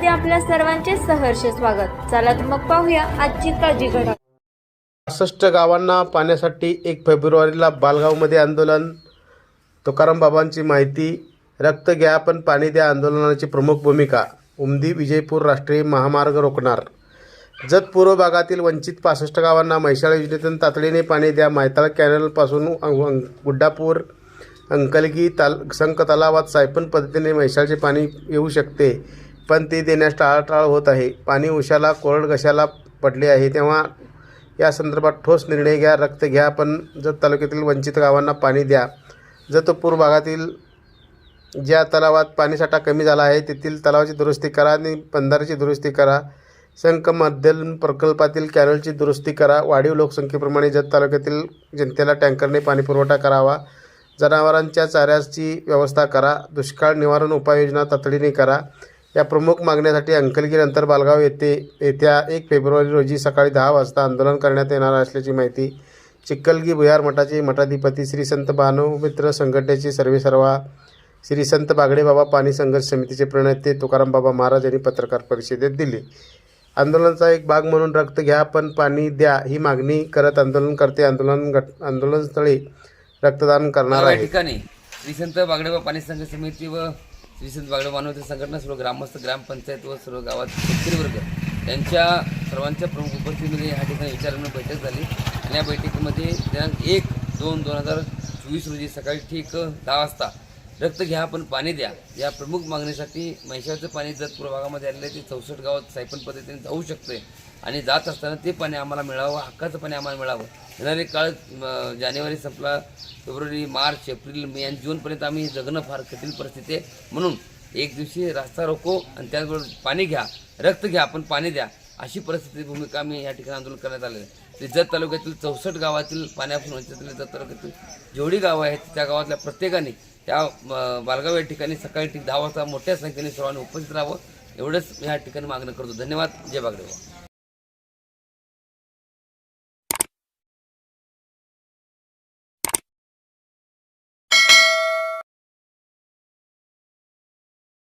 मध्ये आपल्या सर्वांचे सहर्ष स्वागत. चला तर मग पाहूया आजची ताजी घडा पासष्ट गावांना पाण्यासाठी एक फेब्रुवारीला बालगावमध्ये आंदोलन. तुकाराम बाबांची माहिती रक्त घ्या पण पाणी द्या आंदोलनाची प्रमुख भूमिका. उमदी विजयपूर राष्ट्रीय महामार्ग रोखणार. जत पूर्व भागातील वंचित पासष्ट गावांना म्हैसाळ योजनेतून तातडीने पाणी द्या. मायताळ कॅनलपासून गुड्डापूर अंकलगी ताल संक तलावात सायपन पद्धतीने म्हैसाळचे पाणी येऊ शकते. पण ते देण्यास टाळाटाळ होत आहे. पाणी उशाला कोरड घशाला पडले आहे. तेव्हा या संदर्भात ठोस निर्णय घ्या रक्त घ्या पण जत तालुक्यातील वंचित गावांना पाणी द्या. जतपूर भागातील ज्या तलावात पाणीसाठा कमी झाला आहे तेथील तलावाची दुरुस्ती करा आणि बंधाऱ्याची दुरुस्ती करा. संक मध्यम प्रकल्पातील कॅनलची दुरुस्ती करा. वाढीव लोकसंख्येप्रमाणे जत तालुक्यातील जनतेला टँकरने पाणीपुरवठा करावा. जनावरांच्या चाऱ्याची व्यवस्था करा. दुष्काळ निवारण उपाययोजना तातडीने करा. या प्रमुख मागण्यासाठी अंकलगीनंतर बालगाव येथे येत्या एक फेब्रुवारी रोजी सकाळी दहा वाजता आंदोलन करण्यात येणार असल्याची माहिती चिक्कलगी भुयार मठाचे मठाधिपती श्री संत भानुमित्र संघटनेचे सर्वेसर्वा श्री संत बागडे बाबा पाणी संघर्ष समितीचे प्रणेते तुकाराम बाबा महाराज यांनी पत्रकार परिषदेत दिली. आंदोलनाचा एक भाग म्हणून रक्त घ्या पण पाणी द्या ही मागणी करत आंदोलनकर्ते आंदोलन गट आंदोलनस्थळी रक्तदान करणार आहे ठिकाणी श्री संत बागडेबा पाणी संघ समिती व श्री संत बागडे मानवते संघटना सर्व ग्रामस्थ ग्रामपंचायत व सर्व गावात शेतकरी वर्ग यांच्या सर्वांच्या प्रमुख उपस्थितीमध्ये या ठिकाणी विचारांना बैठक झाली. आणि या बैठकीमध्ये दिनांक एक दोन दोन हजार चोवीस रोजी सकाळी ठीक दहा वाजता रक्त घ्या पण पाणी द्या. या प्रमुख मागणीसाठी म्हैसाळचं पाणी जतपूर पूर्व भागामध्ये आलेलं आहे ते चौसष्ट गावात सायपन पद्धतीने जाऊ शकते. आणि जात असताना ते पाणी आम्हाला मिळावं हक्काचं पाणी आम्हाला मिळावं. येणारे काळ जानेवारी संपला फेब्रुवारी मार्च एप्रिल मे आणि जूनपर्यंत आम्ही जगणं फार कठीण परिस्थिती आहे. म्हणून एक दिवशी रास्ता रोको आणि त्याचबरोबर पाणी घ्या रक्त घ्या पण पाणी द्या. अशी परिस्थिती भूमिका आम्ही या ठिकाणी आंदोलन करण्यात आलेलं आहे. ते जत तालुक्यातील चौसष्ट गावातील पाण्यापासून वंचित जत तालुक्यातील जेवढी गावं आहेत त्या गावातल्या प्रत्येकाने त्या बालगाव या ठिकाणी सकाळी दहा वाजता मोठ्या संख्येने सर्वांनी उपस्थित राहावं एवढंच मी या ठिकाणी मागणं करतो. धन्यवाद. जय बागडेवा